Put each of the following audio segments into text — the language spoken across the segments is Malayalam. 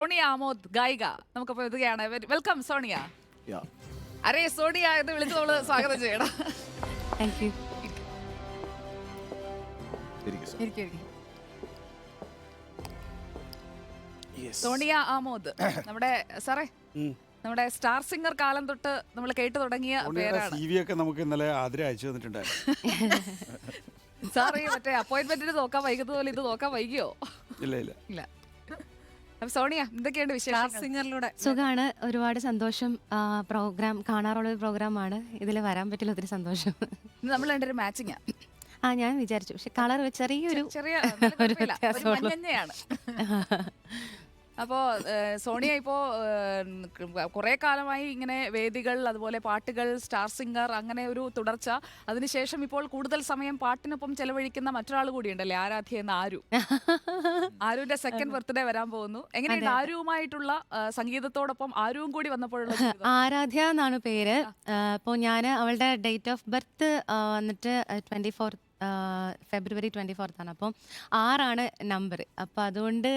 സോണിയ ആമോദ് ഗായിക. നമുക്കപ്പോൾ എത്തുകയാണ് വെൽക്കം സോണിയ. അരേ സോണിയ എന്ന് വിളിച്ച് നമ്മൾ സ്വാഗതം ചെയ്യണം. Thank you. സോണിയ ആമോദ് നമ്മുടെ സാറേ നമ്മുടെ സ്റ്റാർ സിംഗർ കാലം തൊട്ട് നമ്മൾ കേട്ടു തുടങ്ങിയ പേരാണ്. ഒക്കെ നമുക്ക് ഇന്നലെ ആതിര അയച്ചു തന്നിട്ടുണ്ടായിരുന്നു. സാറേ മറ്റേ അപ്പോയിന്റ്മെന്റിന് നോക്കാൻ വൈകുന്നത് പോലെ ഇത് നോക്കാൻ വൈകിയോ? ഇല്ല ഇല്ല. ഇല്ല. അപ്പൊ സോണിയ എന്തൊക്കെയുണ്ട് വിശേഷം സിംഗറിലൂടെ. സുഖമാണ് ഒരുപാട് സന്തോഷം. പ്രോഗ്രാം കാണാറുള്ള ഒരു പ്രോഗ്രാമാണ്. ഇതിൽ വരാൻ പറ്റില്ല ഒത്തിരി സന്തോഷം. നമ്മൾ രണ്ടൊരു മാച്ചിങ് ആ ഞാൻ വിചാരിച്ചു. പക്ഷെ കളർ ചെറിയൊരു ചെറിയ ഒരു. ഒരു വ്യത്യാസമുള്ളൂ. മഞ്ഞഞ്ഞയാണ് അപ്പോ ഏഹ്, സോണിയ ഇപ്പോൾ കുറേ കാലമായി ഇങ്ങനെ വേദികൾ അതുപോലെ പാട്ടുകൾ സ്റ്റാർ സിംഗർ അങ്ങനെ ഒരു തുടർച്ച. അതിനുശേഷം ഇപ്പോൾ കൂടുതൽ സമയം പാട്ടിനൊപ്പം ചെലവഴിക്കുന്ന മറ്റൊരാൾ കൂടിയുണ്ടല്ലേ ആരാധ്യ എന്ന ആരു. ആരുവിന്റെ സെക്കൻഡ് ബർത്ത്ഡേ വരാൻ പോകുന്നു. എങ്ങനെയുണ്ട് ആരുവുമായിട്ടുള്ള സംഗീതത്തോടൊപ്പം ആരുവും കൂടി വന്നപ്പോഴുള്ള? ആരാധ്യ എന്നാണ് പേര്. അപ്പോൾ ഞാൻ അവളുടെ ഡേറ്റ് ഓഫ് ബർത്ത് വന്നിട്ട് ട്വന്റി ഫോർ ഫെബ്രുവരി ട്വന്റി ഫോർത്താണ് അപ്പം ആറാണ് നമ്പർ അപ്പം അതുകൊണ്ട്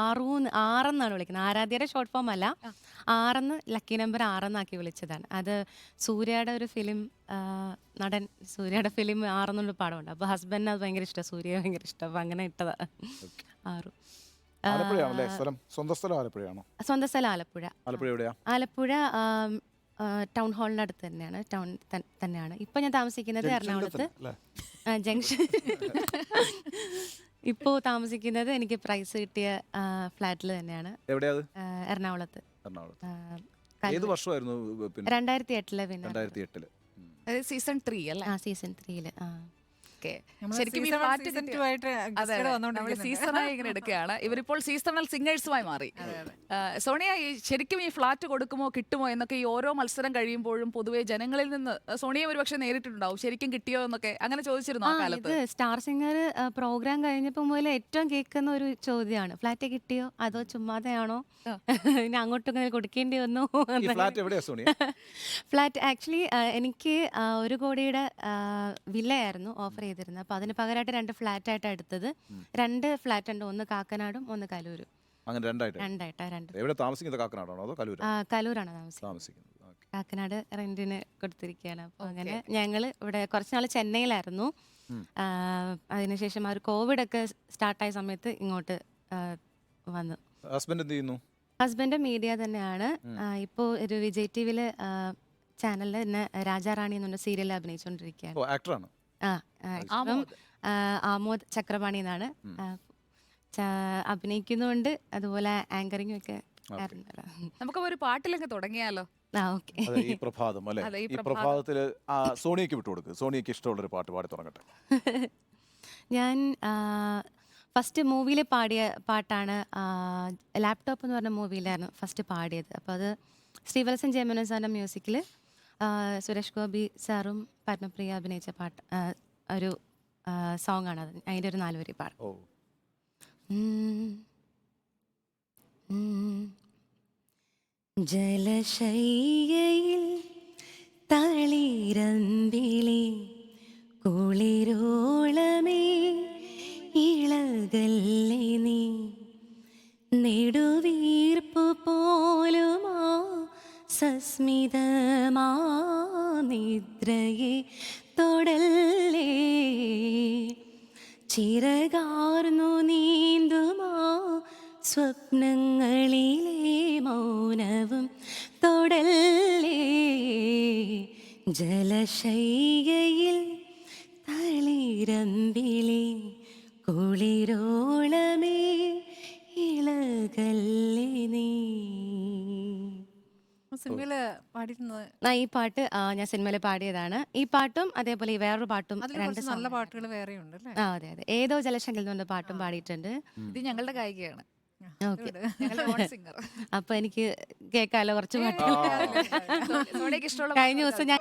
ആറൂന്ന് ആറെന്നാണ് വിളിക്കുന്നത്. ആരാധ്യയുടെ ഷോർട്ട് ഫോം അല്ല. ആറെന്ന് ലക്കി നമ്പർ ആറെന്നാക്കി വിളിച്ചതാണ്. അത് സൂര്യയുടെ ഒരു ഫിലിം നടൻ സൂര്യയുടെ ഫിലിം ആറെന്നുള്ള പാടമുണ്ട്. അപ്പോൾ ഹസ്ബൻഡിന് അത് ഭയങ്കര ഇഷ്ടമാണ് സൂര്യ ഭയങ്കര ഇഷ്ടം. അപ്പം അങ്ങനെ ഇട്ടതാണ് ആറു. സ്വന്തം സ്ഥലം ആലപ്പുഴ. ആലപ്പുഴ ടൗൺ ഹാളിന്റെ അടുത്ത് തന്നെയാണ്. ടൗൺ തന്നെയാണ്. ഇപ്പം ഞാൻ താമസിക്കുന്നത് എറണാകുളത്ത്. ജംഗ്ഷൻ. ഇപ്പോൾ താമസിക്കുന്നത് എനിക്ക് പ്രൈസ് കിട്ടിയ ഫ്ലാറ്റിൽ തന്നെയാണ്. എറണാകുളത്ത്. ഏത് വർഷമായിരുന്നു പിന്നെ? രണ്ടായിരത്തി എട്ടിൽ പിന്നെ. സീസൺ ത്രീ അല്ലേ? ആ സീസൺ ത്രീയിൽ ആ. ഓക്കെ ശരിക്കും ഈ പാട്ട്. നമ്മൾ സീസണായി ഇങ്ങനെ എടുക്കുകയാണ്. ഇവരിപ്പോൾ സീസണൽ സിംഗേഴ്സുമായി മാറി. സോണിയ ഈ ശരിക്കും ഈ ഫ്ലാറ്റ് കൊടുക്കുമോ കിട്ടുമോ എന്നൊക്കെ ഈ ഓരോ മത്സരം കഴിയുമ്പോഴും പൊതുവെ ജനങ്ങളിൽ നിന്ന് സോണിയ ഒരുപക്ഷെ നേരിട്ടുണ്ടാവും ശരിക്കും കിട്ടിയോ എന്നൊക്കെ അങ്ങനെ ചോദിച്ചിരുന്നു ആ കാലത്ത്. സ്റ്റാർ സിംഗർ പ്രോഗ്രാം കഴിഞ്ഞപ്പോൾ മുതൽ ഏറ്റവും കേൾക്കുന്ന ഒരു ചോദ്യമാണ്. ഫ്ലാറ്റ് കിട്ടിയോ? അതോ ചുമ്മാതെയാണോ? ഇനി അങ്ങോട്ടും ഇങ്ങനെ കൊടുക്കേണ്ടി വന്നു. ഈ ഫ്ലാറ്റ് എവിടെയാ സോണിയ? ഫ്ലാറ്റ് ആക്ച്വലി എനിക്ക് ഒരു കോടിയുടെ വില്ലയായിരുന്നു ഓഫർ ചെയ്തിരുന്നത്. അപ്പോൾ അതിന് പകരമായിട്ട് രണ്ട് ഫ്ലാറ്റ് ആയിട്ട് എടുത്തത് രണ്ട് ഫ്ലാറ്റ് ഉണ്ട്. ഒന്ന് കാക്കനാടും ഒന്ന് കലൂരും. അങ്ങനെ രണ്ടായിട്ട് രണ്ടായിട്ടാ രണ്ട്. എവിടെ താമസിക്കുന്നത്? കാക്കനാടാണോ അതോ കലൂർ ആ, കലൂരാണ് താമസിക്കുന്നത്. കാക്കനാട് റെന്റിന് കൊടുത്തിരിക്കുകയാണ്. അപ്പൊ അങ്ങനെ ഞങ്ങൾ ഇവിടെ കുറച്ച് നാൾ ചെന്നൈയിലായിരുന്നു. ആ, അതിനുശേഷം ആ ഒരു കോവിഡ് ഒക്കെ സ്റ്റാർട്ടായ സമയത്ത് ഇങ്ങോട്ട് ആ, വന്നു. ഹസ്ബൻഡ് എന്ത് ചെയ്യുന്നു? ഹസ്ബൻഡ് മീഡിയ തന്നെയാണ്. ഇപ്പോ ഒരു വിജയ് ടി വിയിൽ ചാനലിൽ തന്നെ രാജാറാണി എന്നുള്ള സീരിയൽ അഭിനയിച്ചുകൊണ്ടിരിക്കുകയാണ് ഓ ആക്ടറാണ്. ആ ആ, ഇപ്പം, ആമോദ്. ആ, ആമോദ് ചക്രപാണി എന്നാണ്. ആ, ച- അഭിനയിക്കുന്നുണ്ട്. അതുപോലെ ആങ്കറിങ്ങും ഒക്കെ ആയിരുന്നു. നമുക്ക് ഒരു പാട്ടിലൊക്കെ തുടങ്ങിയാലോ? ആ ഓക്കെ. അതെ ഈ പ്രഭാതം അല്ലെ? അതെ, ഈ ഈ പ്രഭാതം. പ്രഭാതത്തിൽ ആ സോണിയക്ക് വിട്ടു കൊടുക്ക്. സോണിയക്ക് ഇഷ്ടമുള്ള ഒരു പാട്ട് പാടി തുടങ്ങട്ടെ. ഞാൻ ഫസ്റ്റ് മൂവിയിൽ പാടിയ പാട്ടാണ് ലാപ്ടോപ്പ് എന്ന് പറഞ്ഞ മൂവിയിലായിരുന്നു ഫസ്റ്റ് പാടിയത്. അപ്പോൾ അത് ശ്രീവത്സൻ ജയമനോ സാറിന്റെ മ്യൂസിക്കിൽ സുരേഷ് ഗോപി സാറും പത്മപ്രിയ അഭിനയിച്ച പാട്ട് ഒരു സോങ് ആണ് അത്. അതിന്റെ ഒരു നാലുവരി പാട്ട്. ജലശയ്യയിൽ തളിരമ്പിളി കുളിരോളമേ സസ്മിതമാ നിദ്രയെ തൊടല്ലേ? ചിറകാർന്നു നീന്തുമാ സ്വപ്നങ്ങളിലെ മൗനവും തൊടല്ലേ? ജലശയ്യയിൽ തളിരമ്പിലെ കുളിരോളമേ പാടിയിരുന്നത് ആ, ഈ പാട്ട് ആ, ഞാൻ സിനിമയിൽ പാടിയതാണ്. ഈ പാട്ടും അതേപോലെ ഈ വേറൊരു പാട്ടും അതിൽ രണ്ട് കുറച്ച് നല്ല പാട്ടുകൾ വേറെ ഉണ്ട് അല്ലേ? ആ അതെ അതെ. ഏതോ ജലശങ്കിൽ നിന്ന് പാട്ടും പാടിയിട്ടുണ്ട്. ഇത് ഞങ്ങളുടെ ഗായികയാണ്. ഓക്കേ. സിംഗർ അപ്പൊ എനിക്ക് കേക്കാലോ കുറച്ച് പാട്ടുകൾ സോണിയക്ക് ഇഷ്ടമുള്ള കഴിഞ്ഞ ദിവസം ഞാൻ